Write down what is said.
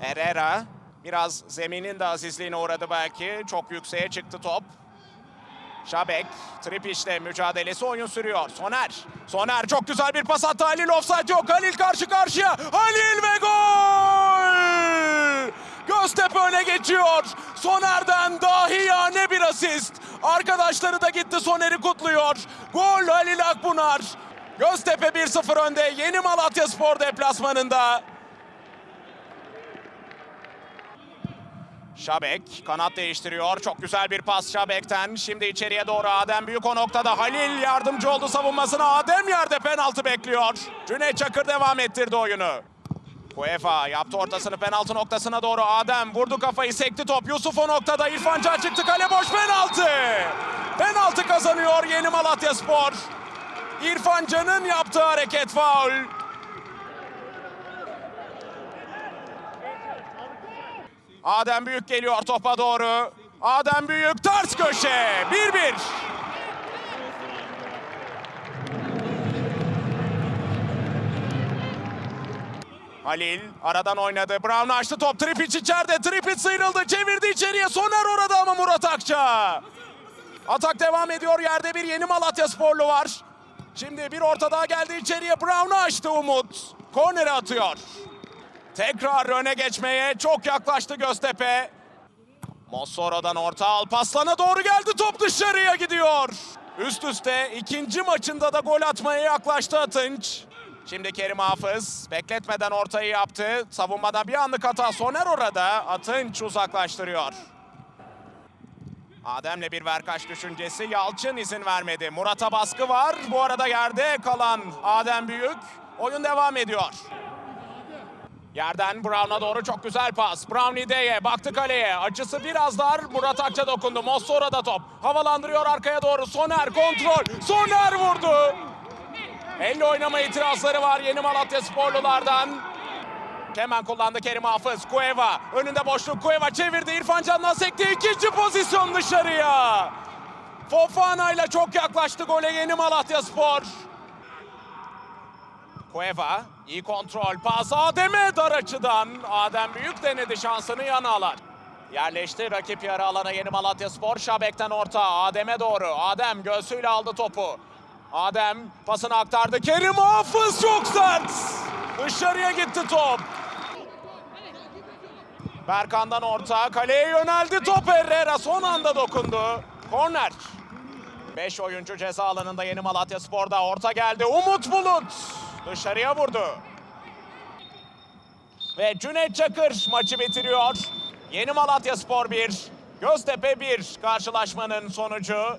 Herrera biraz zeminin de azizliğine uğradı belki. Çok yükseğe çıktı top. Şabek, Tripic'le mücadelesi oyun sürüyor. Soner, Soner çok güzel bir pas attı. Halil offside yok. Halil karşı karşıya. Halil ve gol! Göztepe öne geçiyor. Soner'den dahi yani bir asist. Arkadaşları da gitti Soner'i kutluyor. Gol Halil Akbunar. Göztepe 1-0 önde. Yeni Malatya Spor deplasmanında. Şabek kanat değiştiriyor. Çok güzel bir pas Şabek'ten. Şimdi içeriye doğru Adem Büyük o noktada. Halil yardımcı oldu savunmasına. Adem yerde penaltı bekliyor. Cüneyt Çakır devam ettirdi oyunu. Kuefa yaptı ortasını penaltı noktasına doğru. Adem vurdu kafayı sekti top. Yusuf o noktada. İrfan Can çıktı kale boş penaltı. Penaltı kazanıyor Yeni Malatya Spor. İrfan Can'ın yaptığı hareket faul. Adem Büyük geliyor topa doğru. Adem Büyük ters köşe. 1-1. Halil aradan oynadı. Brown açtı top. Tripic içeride. Tripic sıyrıldı. Çevirdi içeriye. Soner orada ama Murat Akça. Atak devam ediyor. Yerde bir yeni Malatya sporlu var. Şimdi bir orta daha geldi içeriye. Brown'u açtı Umut. Korneri atıyor. Tekrar öne geçmeye çok yaklaştı Göztepe. Mossora'dan orta Alpaslan'a doğru geldi top dışarıya gidiyor. Üst üste ikinci maçında da gol atmaya yaklaştı Atınç. Şimdi Kerim Hafız bekletmeden ortayı yaptı. Savunmada bir anlık hata Soner orada. Atınç uzaklaştırıyor. Adem'le bir verkaç düşüncesi. Yalçın izin vermedi. Murat'a baskı var. Bu arada yerde kalan Adem Büyük. Oyun devam ediyor. Yerden Brown'a doğru çok güzel pas. Brown İde'ye baktı kaleye. Açısı biraz dar. Murat Akça dokundu. Mossora'da top. Havalandırıyor arkaya doğru. Soner kontrol. Soner vurdu. Elle oynama itirazları var Yeni Malatya sporlulardan. Hemen kullandı Kerim Hafız. Cueva. Önünde boşluk. Cueva çevirdi. İrfan Can'dan sekti. İkinci pozisyon dışarıya. Fofana ile çok yaklaştı gole Yeni Malatya Spor. Cueva iyi kontrol pas Adem'e dar açıdan. Adem Büyük denedi şansını yana alan. Yerleşti rakip yarı alana Yeni Malatya Spor. Şabek'ten orta Adem'e doğru. Adem göğsüyle aldı topu. Adem pasını aktardı. Kerim Hafız çok sert. Dışarıya gitti top. Berkan'dan orta. Kaleye yöneldi top Herrera son anda dokundu. Korner. 5 oyuncu ceza alanında Yeni Malatya Spor'da orta geldi. Umut Bulut dışarıya vurdu. Ve Cüneyt Çakır maçı bitiriyor. Yeni Malatya Spor 1, Göztepe 1 karşılaşmanın sonucu.